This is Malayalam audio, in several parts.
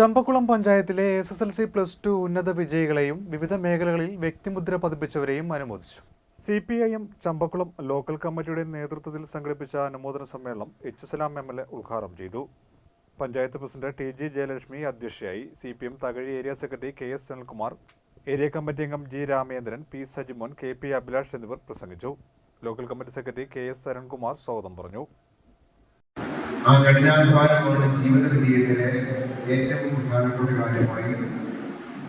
ചമ്പക്കുളം പഞ്ചായത്തിലെ S S L C plus two ഉന്നത വിജയികളെയും വിവിധ മേഖലകളിൽ വ്യക്തിമുദ്ര പതിപ്പിച്ചവരെയും അനുമോദിച്ചു. C P I M Champakulam local കമ്മിറ്റിയുടെ നേതൃത്വത്തിൽ സംഘടിപ്പിച്ച അനുമോദന സമ്മേളനം H Salam M L A ഉദ്ഘാടനം ചെയ്തു. Panchayat president T G Jayalakshmi അധ്യക്ഷയായി C P M Thakazhi area secretary K S Sunilkumar area committee അംഗം G Ramendran P Sajimon K P Abhilash എന്നിവർ പ്രസംഗിച്ചു. Local committee secretary K S Arunkumar സ്വാഗതം പറഞ്ഞു. ആ കഠിനാധ്വാനം അവരുടെ ജീവിത വിജയത്തിലെ ഏറ്റവും പ്രധാനപ്പെട്ട കാര്യമായി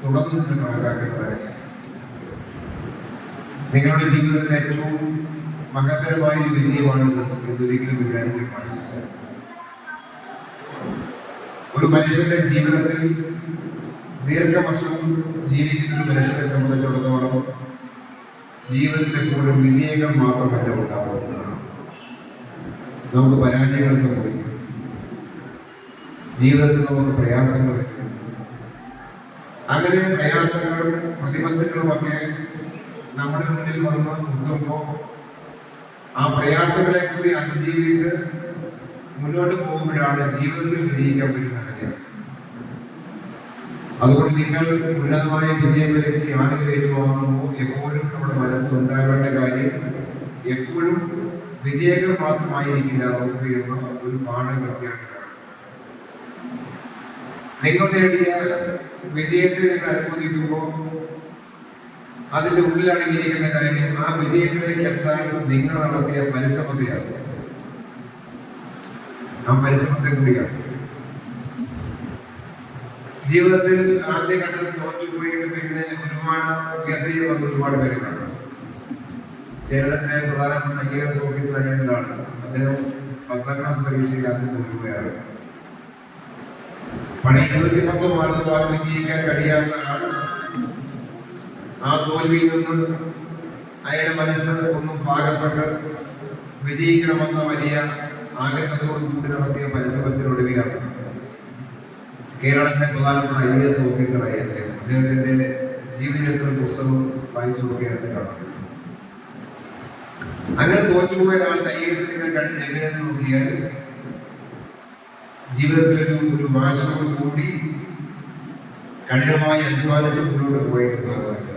തുടർന്ന് കണക്കാക്കേണ്ടതാണ് നിങ്ങളുടെ ജീവിതത്തിലെ ഏറ്റവും മഹത്തരമായ ഒരു വിജയമാണിത് എന്നൊരിക്കലും വിചാരിക്കാൻ പാടില്ല ഒരു മനുഷ്യന്റെ ജീവിതത്തിൽ ദീർഘവർഷം ജീവിക്കുന്ന ഒരു മനുഷ്യനെ സംബന്ധിച്ചിടത്തോളം ജീവിതത്തിൽ എപ്പോഴും വിജയങ്ങൾ മാത്രമല്ല ഉണ്ടാവുന്നതാണ് നമുക്ക് പരാജയങ്ങൾ സംഭവിക്കും. ജീവിതത്തിൽ നമുക്ക് പ്രയാസങ്ങൾ. അങ്ങനെ പ്രയാസങ്ങളും പ്രതിബന്ധങ്ങളുമൊക്കെ നമ്മുടെ മുന്നിൽ വന്ന് മുട്ടുമ്പോൾ ആ പ്രയാസങ്ങളെ കൂടി അതിജീവിച്ച് മുന്നോട്ട് പോകുമ്പോഴാണ് ജീവിതത്തിൽ വിജയിക്കാൻ പറ്റുന്ന കാര്യം. അതുകൊണ്ട് നിങ്ങൾ ഉന്നതമായ വിജയം വിളിച്ച് യാതൊരു ഏറ്റുവാങ്ങുമ്പോൾ എപ്പോഴും നമ്മുടെ മനസ്സുണ്ടാകേണ്ട കാര്യം എപ്പോഴും വിജയങ്ങൾ മാത്രമായിരിക്കില്ല നമുക്ക് എന്ന ഒരു പാഠം പ്രഖ്യാപിക്കണം നിങ്ങൾ നേടിയ വിജയത്തെ നിങ്ങൾ അനുഭവിക്കുമ്പോൾ അതിന്റെ ഉള്ളിലടങ്ങിയിരിക്കുന്ന കാര്യം ആ വിജയത്തിലേക്ക് എത്താൻ നിങ്ങൾ നടത്തിയ പരിശ്രമത്തെയാണ്. ആ പരിശ്രമത്തെ കൂടിയാണ്. ജീവിതത്തിൽ ആദ്യഘട്ടത്തിൽ തോറ്റുപോയിട്ട് പിന്നെ ഒരുപാട് വ്യഥയിൽ വന്ന ഒരുപാട് പേര് കാണാം കേരളത്തിലെ പ്രധാനപ്പെട്ട ഐ എസ് ഓഫീസർ അദ്ദേഹം പത്താം ക്ലാസ് പരീക്ഷയിൽ ആദ്യം തോൽക്കുകയാണ് പണി ഇരുപത്തി പത്ത് ആ വിജയിക്കാൻ കഴിയാത്ത ആൾ ആ തോൽവിയിൽ നിന്ന് അയാളുടെ മനസ്സ് ഒന്നും പാകപ്പെട്ട് വിജയിക്കണമെന്ന വലിയ ആഗ്രഹത്തോടു കൂടി നടത്തിയ മത്സരത്തിനൊടുവിലാണ് കേരളത്തിലെ പ്രധാനപ്പെട്ട ഐ എസ് ഓഫീസറായി അദ്ദേഹം. അദ്ദേഹത്തിന്റെ ജീവചരിത്ര പുസ്തകം വായിച്ചു നോക്കിയാണ് കാണാം. അങ്ങനെ തോറ്റുപോയ ഒരാൾക്ക് ഐ എസ് കഴിഞ്ഞ് എങ്ങനെയെന്ന് നോക്കിയാൽ ജീവിതത്തിലൊരു ഒരു വാശോട് കൂടി അധ്വാനിച്ച് മുന്നോട്ട് പോയിട്ടുണ്ടാകും